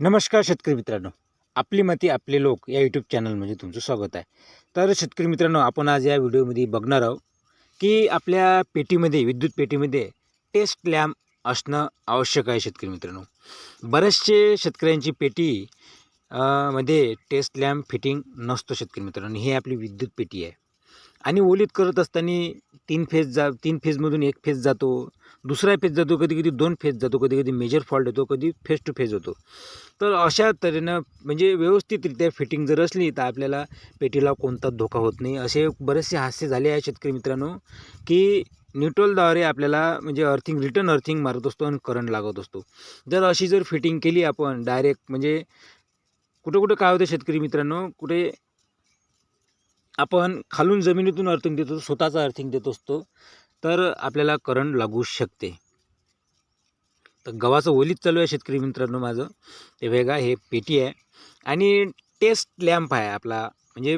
नमस्कार शेतकरी मित्रांनो. आपली माती आपले लोक या यूट्यूब चॅनलमध्ये तुमचं स्वागत आहे. तर शेतकरी मित्रांनो आपण आज या व्हिडिओमध्ये बघणार आहोत की आपल्या पेटीमध्ये विद्युत पेटीमध्ये टेस्ट लॅम्प असणं आवश्यक आहे शेतकरी मित्रांनो. बरेचसे शेतकऱ्यांची पेटी मध्ये टेस्ट लॅम्प फिटिंग नसतो शेतकरी मित्रांनो. ही आपली विद्युत पेटी आहे. आणि ओलीत करत असताना तीन फेज जा तीन फेजमधून एक फेज जातो दुसरा फेज जातो कधी कधी दोन फेज जातो कधी कधी मेजर फॉल्ट येतो कधी फेज टू फेज होतो. तर अशा तऱ्हेनं म्हणजे व्यवस्थितरित्या फिटिंग जर असली तर आपल्याला पेटीला कोणताच धोका होत नाही. असे बरेचसे हास्य झाले आहे शेतकरी मित्रांनो की न्यूट्रलद्वारे आपल्याला म्हणजे अर्थिंग रिटर्न अर्थिंग मारत असतो आणि करंट लागत असतो. जर अशी जर फिटिंग केली आपण डायरेक्ट म्हणजे कुठं कुठं काय होतं शेतकरी मित्रांनो कुठे आपण खालून जमिनीतून अर्थिंग देतो स्वतःचा अर्थिंग देत असतो तर आपल्याला करंट लागू शकते. तर गव्हाचं ओलीत चालू आहे शेतकरी मित्रांनो माझं. ते वेगा हे पेटी आहे. आणि टेस्ट लॅम्प आहे आपला. म्हणजे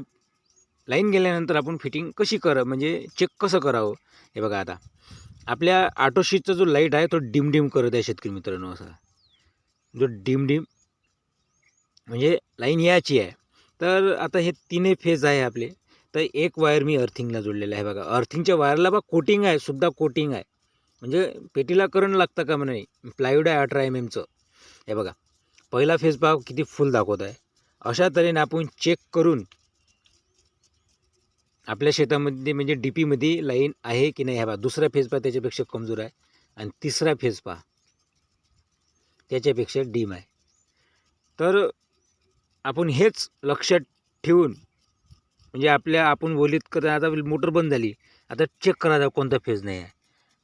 लाईन गेल्यानंतर आपण फिटिंग कशी कर म्हणजे चेक कसं करावं? हे बघा आता. आपल्या आटोशीटचा जो लाइट आहे तो डिम डिम करत आहे शेतकरी मित्रांनो असा. जो डिम डिम म्हणजे लाईन याची आहे. तर आता हे तीनही फेज आहे आपले. तर एक वायर मी अर्थिंगला जोडलेला आहे बघा. अर्थिंगच्या वायरला बा कोटिंग आहे सुद्धा कोटिंग आहे. म्हणजे पेटीला करंट लागतं का म्हणे? प्लायवूड आहे अठरा एम एमचं हे बघा. पहिला फेज पहा किती फुल दाखवत आहे. अशा तऱ्हेने आपण चेक करून आपल्या शेतामध्ये म्हणजे डी पीमध्ये लाईन आहे की नाही ह्या बघा दुसरा फेज पहा त्याच्यापेक्षा कमजोर आहे. आणि तिसरा फेज पहा त्याच्यापेक्षा डीम आहे. तर आपण हेच लक्षात ठेवून म्हणजे आपल्या आपण बोलीत करता आता मोटर बंद झाली. आता चेक करायचा कोणता फेज नाही आहे.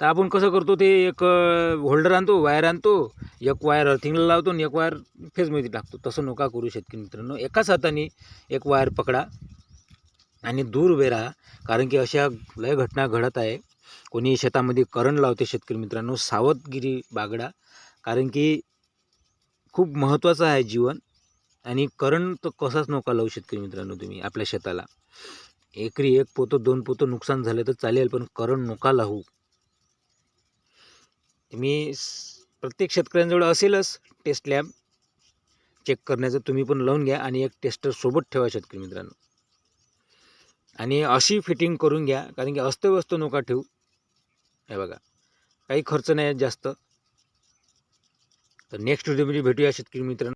तर आपण कसं करतो ते एक होल्डर आणतो वायर आणतो एक वायर अर्थिंगला लावतो आणि एक वायर फेजमध्ये टाकतो. तसं नका करू शेतकरी मित्रांनो. एकाच हाताने एक वायर पकडा आणि दूर उभे राहा. कारण की अशा लय घटना घडत आहे. कोणी शेतामध्ये करंट लावते शेतकरी मित्रांनो सावधगिरी बागडा. कारण की खूप महत्त्वाचं आहे जीवन. आणि करंट तर कसाच नका लावू शेतकरी मित्रांनो तुम्ही आपल्या शेताला. एकरी एक पोतं दोन पोतं नुकसान झालं तर चालेल पण करंट नका लावू. तुम्ही प्रत्येक शेतकऱ्यांजवळ असेलच टेस्ट लॅब चेक करण्याचं तुम्ही पण लावून घ्या आणि एक टेस्टर सोबत ठेवा शेतकरी मित्रांनो. आणि अशी फिटिंग करून घ्या कारण की अस्तव्यस्त नका ठेवू. हे बघा काही खर्च नाही जास्त. तर नेक्स्ट व्हिडिओमध्ये भेटूया शेतकरी मित्रांनो.